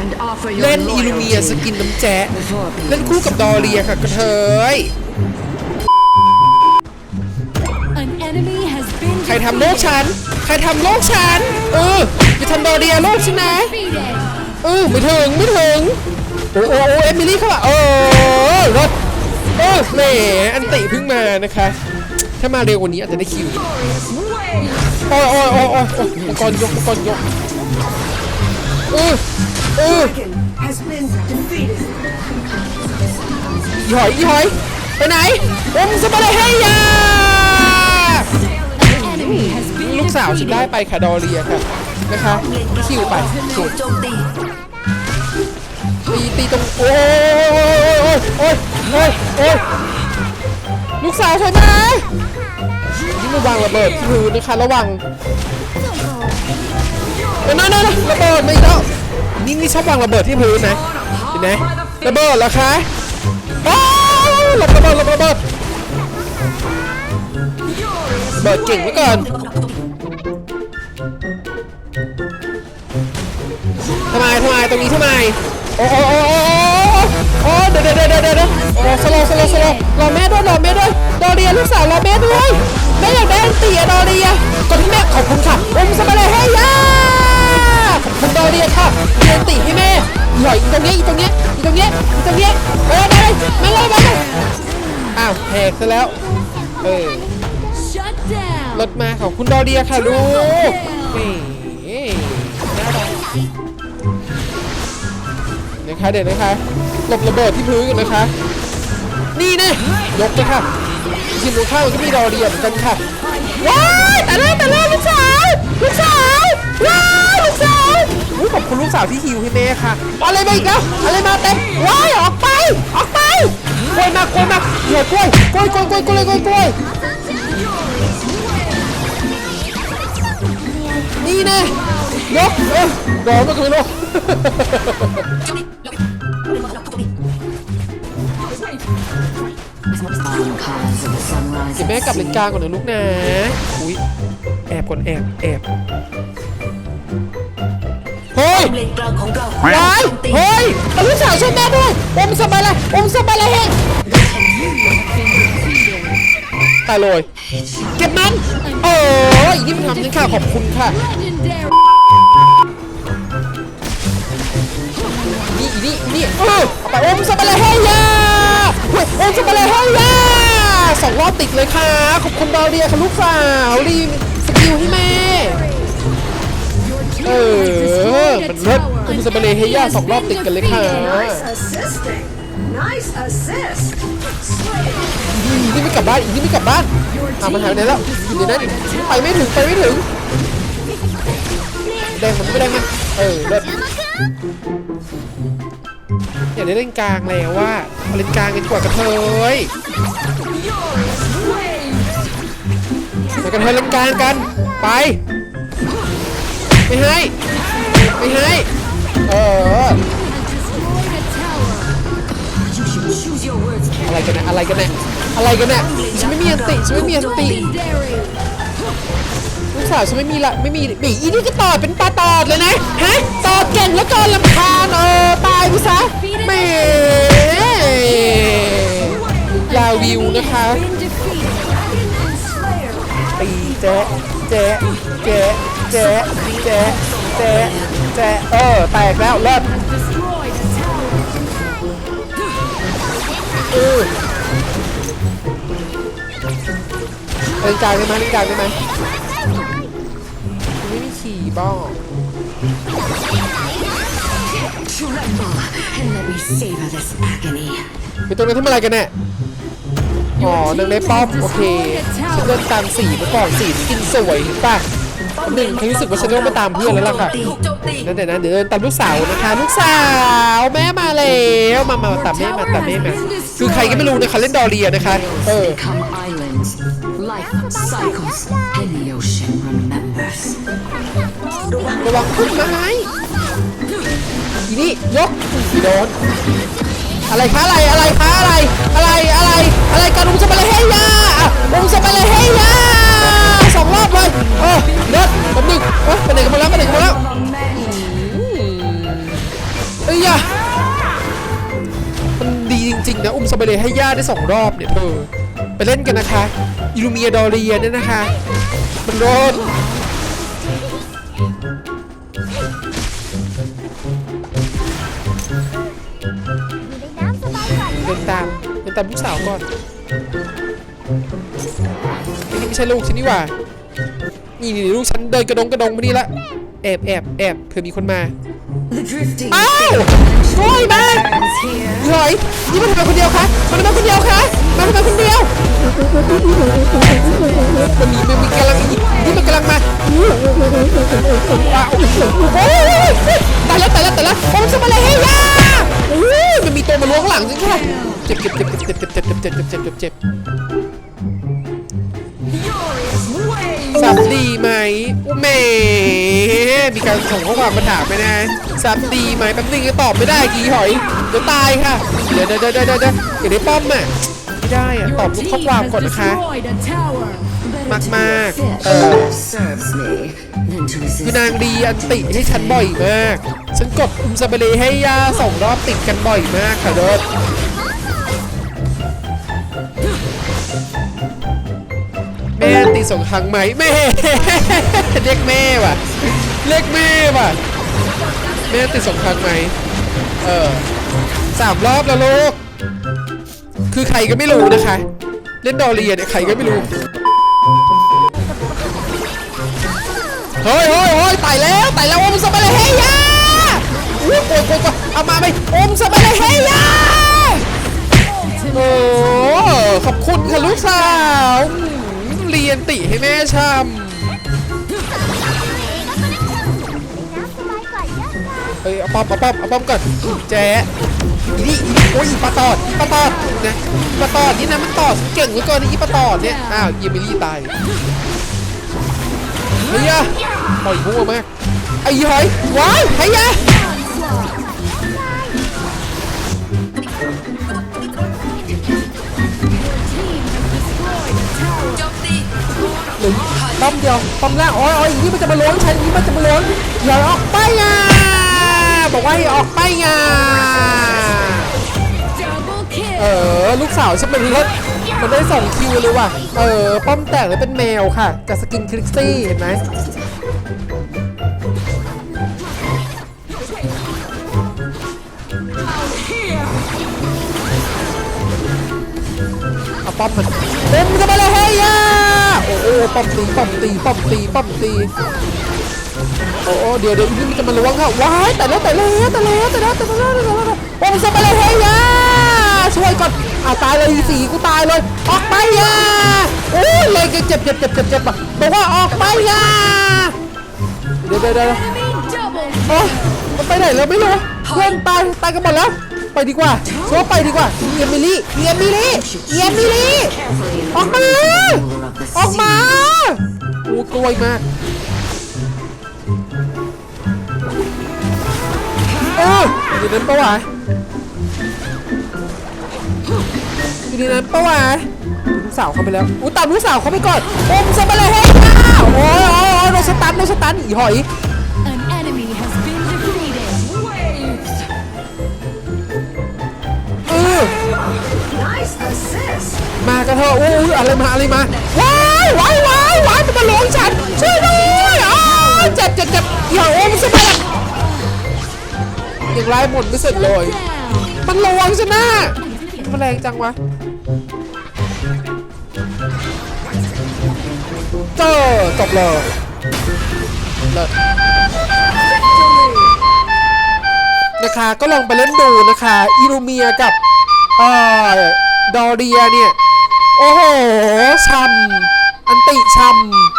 and offer your เล่นอิลูเมีย loyalty สกินน้ำแจ๊ะ before เล่นคู่กับดอเรียค่ะกระเทย An enemy has been ใครทำโลกฉัน ใครทำโลกฉัน เออจะทำดอเรียโลกฉันนะ defeated. เออไม่ถึงไม่ถึงโอ้โอ้โอ้เอมิลี่เข้ามาเออรถเออแหมอันติเพิ่งมานะคะ ถ้ามาเร็วกว่านี้อาจจะได้คิวโอ้ยโอ้ยโอ้ยโอ้ยโอ้ยมังกรยกมังกรยกเออเออ has been defeated. อีหอยอีหอย ไปไหนอมสบาเลยเฮีย An enemy has been ลูกสาวฉันได้ไปค่ะดอเรียค่ะนะคะคิวไปสุดโจมตีตีตีตรงโอ้ยโอ้ยโอ้ยโอ้ยโอ้ยลูกสาวฉันนะนี่มาวางระเบิดที่พื้นนะคะระวัง นั่นนั่นนั่นระเบิดไม่ต้องนี่นี่ชอบวางระเบิดที่พื้นนะเห็นไหมระเบิดเหรอคะอ้าวระเบิดระเบิดระเบิดระเบิดเก่งไว้ก่อนทำไมทำไมตรงนี้ทำไมโอ้โอ้โอ้โอ้โอ้เดี๋ยวเดี๋ยวเดี๋ยวเดี๋ยวเดี๋ยวโอ้สโลสโลสโลรอแม่ด้วยรอแม่ด้วยดอเรียลูกสาวรอแม่ด้วยแม่อยากได้อันตีอะดอเรียกดที่แม่ขอบคุณค่ะอมสบายเลยให้ย่า หน่อยตรงนี้อีตรงนี้อีตรงนี้อีตรงนี้เออมาเลยมาเลยมาเลยอ้าวแหกซะแล้ว เออรถมาของคุณดอเรียค่ะลูกนี่น่ารักนะคะเดี๋ยวนะคะหลบระเบิดที่พื้นกันนะคะ นี่นะยกเลยค่ะทีมตรงข้ามก็มีดอเรียเหมือนกันค่ะ ว้ายแต่ละแต่ละลูกสาวลูกสาวว้ายลูกสาวอุ๊ยขอบคุณลูกสาวที่ฮิวให้แม่ค่ะอะไรมาอีกแล้วอะไรมาเต็มว้ายออกไปออกไปกล้วยมากล้วยมากเหยียบกล้วยกล้วยกล้วยกล้วยกล้วยกล้วยกล้วยนี่นะยกเออร้อนมากเลยลูก เดี๋ยวแม่กลับเลนกลางก่อนนะลูกนะอุ้ยแอบก่อนแอบแอบเฮ้ยเลนกลางของเรายายเฮ้ยแต่ลูกสาวช่วยแม่ด้วยอมสบายเลยอมสบายเลยเฮงตายเลยเก็บมันโอ้ยนี่มันทำจริงค่ะขอบคุณค่ะนี่นี่นี่เออเอาไปอมสบายเลยเฮยาเฮ้ยอมสบายเลยเฮยา สองรอบติดเลยค่ะ ขอบคุณดาวเรียค่ะลูกสาวรีสกิลให้แม่ เออ มันเลิศอมสบายเลยเฮียสองรอบติดกันเลยค่ะอีนี่ไม่กลับบ้านอีนี่ไม่กลับบ้านอะมันหายไปไหนแล้วอยู่ในนั้นไปไม่ถึงไปไม่ถึงแดงมันไม่แดงมันเออเลิศ อย่าได้เล่นกลางแล้วว่าเล่นกลางกันกว่ากระเทยไปกระเทยเล่นกลางกัน ไป ไม่ให้ ไม่ให้ เออ อะไรกันนะอะไรกันนะอะไรกันนะฉันไม่มีอันติฉันไม่มีอันติลูกสาวฉันไม่มีละไม่มีบีอีนี่ก็ตอดเป็นปลาตอดเลยนะฮะตอดเก่งแล้วก็ลำ คาญเออตายไปซะแหม่ลาวิวนะคะ Been defeated. ตีแจ๊ะแจ๊ะแจ๊ะแจ๊ะแจ๊ะแจ๊ะแจ๊ะเออแตกแล้วเลิศ Destroyed a tower. เออเล่นกลางได้ไหมเล่นกลางได้ไหมไม่มีขี่บ้า Tremble and let me savor this agony ไปตรงนั้นทำอะไรกันเนี่ยอ๋อนางได้ป้อม โอเคฉันเดินตามสีไปก่อนสีกินสวยป่ะหนึ่งฉันรู้สึกว่าฉันต้องมาตามเพื่อนแล้วล่ะค่ะนั่นเดี๋ยวนะเดี๋ยวเดินตามลูกสาวนะคะลูกสาวแม่มาแล้วมามาตามแม่มาตามแม่มาคือใครก็ไม่รู้นะคะเล่นดอเรียนะคะเออ Life cycles and the ocean remembers ระวังขึ้นมาไง ทีนี้ยกอีโดนอะไรคะอะไรอะไรคะอะไรอะไรอะไรอะไรกันอุ้มสมาเลยเฮ้ยาอุ้มสมาเลยเฮ้ยาสองรอบเลยเออเดินผมดึงเออไปไหนกันหมแล้วไปไหนกันหมแล้วเอ้ยยามันดีจริงๆนะอุ้มสมาเลยให้ย่าได้สองรอบเนี่ยเธอไปเล่นกันนะคะอิลูเมียดอรีเนี่ยนะคะมันร้อน เดินตามเดินตามลูกสาวก่อนนี่ไม่ใช่ลูกฉันนี่หว่านี่นี่ลูกฉันเดินกระดงกระดงมานี่ละแอบแอบแอบเผื่อมีคนมาอ้าวช่วยมาหน่อยนี่มันทำไมคนเดียวคะมันทำไมคนเดียวคะมันทำไมคนเดียวมันมีมันมีกำลังนี่มันกำลังมาว้าว บเจ็บเจ็บเจ็บเจ็บเจ็บสับดีไหมอุเมมีการส่งข้อความมาถามไหมนะสับดีไหมแป๊บนึงก็ตอบไม่ได้กี่หอยเดี๋ยวตายค่ะ เดี๋ยวเดี๋ยวเดี๋ยวเดี๋ยวเดี๋ยวอย่าได้ป้อมอะไม่ได้อะตอบทุกข้อความก่อนนะคะมากมากเออคือนางดีอันติให้ฉันบ่อยมาก ฉันกดอุมซาเบเลให้ยาสองรอบติดกันบ่อยมากค่ะเดิร์แตีสองครั้งไหมแม่เรียกแม่ว่ะเรียกแม่ว่ะแม่ตีสองครั้งไหมเออสามรอบแล้วลูกคือใครก็ไม่รู้นะคะ เล่นดอเรียเนี่ยใครก็ไม่รู้เฮ้ยเฮ้ยเฮ้ยตายแล้วตายแล้วอมสเปรย์เฮียอุ้ยโกรธโกรธโกรธเอามาไหมอมสเปรย์เฮียโอ้ขอบคุณค่ะลูกสาวอืมเรี ยนติให้แม่ชน้ำสบายกว่าเยอะเลยำเฮ้ยเอาป้อมเอาป้อมเอาป้อมก่อนแจ๊ะอีนี่อีนี่โอ้ยอีปลาตอดอีปลาตอดนะอีปลาตอดนี่นะมันตอดเก่งเหลือเกินนะอีปลาตอดเนี่ยอ้าวเยมิลี่ตายเฮียปล่อยมั่วมากไอ้หอยว้ายเฮีย ป้อมเดียวป้อมล่างอ๋ออ๋ออย่างนี้มันจะมาล้วงฉันใช่นี้มันจะมาล้วงอย่าออกไปอะบอกว่าอย่าออกไปอะเออลูกสาวฉันเป็นรถมันได้สองคิวเลยว่ะเออป้อมแตกเลยเป็นแมวค่ะจากสกินคลิกซี่เห็นไหม ป้อมมันเต็มกันไปเลยเฮ้ยอะโอ้โอ้ป้อมตีป้อมตีป้อมตีป้อมตีโอ้โอ้เดี๋ยวเดี๋ยวนี่มันจะมาล้วงค่ะว้ายแต่แล้วแต่แล้วแต่แล้วแต่แล้วแต่แล้วแต่แล้วแต่แล้วป้อมจะไปเลยเฮ้ยอะช่วยก่อนอาตายเลยสีกูตายเลยออกไปอะโอ้ยเลยเจ็บเจ็บเจ็บเจ็บเจ็บอะบอกว่าออกไปอะเดี๋ยวเดี๋ยวเดี๋ยวโอ้ยมันไปไหนแล้วไม่รู้เพื่อนตายตายกันหมดแล้ว ไปดีกว่าชัวร์ไปดีกว่าเอียมิลี่เอียมิลี่เอียมิลี่ออกมาออกมาโอ้กล้วยมากเอออยู่ในนั้นปะวะอยู่ในนั้นปะวะลูกสาวเขาไปแล้วอู้ตามลูกสาวเขาไปก่อนอมซะมาเลยให้ก้าวโอ้ยโอ้ยโอ้ยโดนสตันโดนสตันอีหอย มากันเถอะอู้ยอะไรมาอะไรมาว้ายว้ายว้ายว้ายมันมาลงฉันช่วยด้วยอ้าวเจ็บเจ็บเจ็บอย่าอมซะมายังไล่หมดไม่เสร็จเลย Down. มันระวังชนะมันแรงจังวะเจอจบเลยเลิศนะคะก็ลองไปเล่นดูนะคะ อิรูเมียกับเอ่อดอเรียเนี่ย โอ้โหช่ำอันติช่ำ